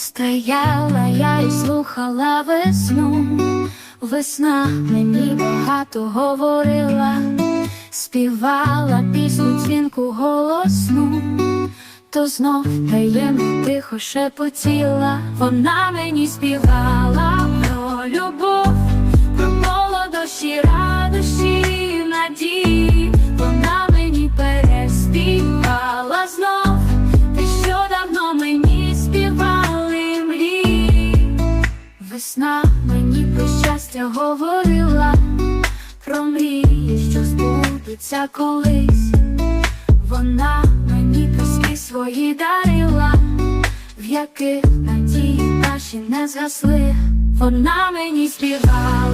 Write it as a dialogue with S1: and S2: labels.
S1: Стояла я і слухала весну, весна мені багато говорила, співала пісню дзвінку голосну, то знов таємно тихо шепотіла, вона мені співала про любов, про молодощі, радощі, надії, Весна мені про щастя говорила, про мрії, що збудуться колись. Вона мені піски свої дарила, в яких надії наші не згасли. Вона мені співала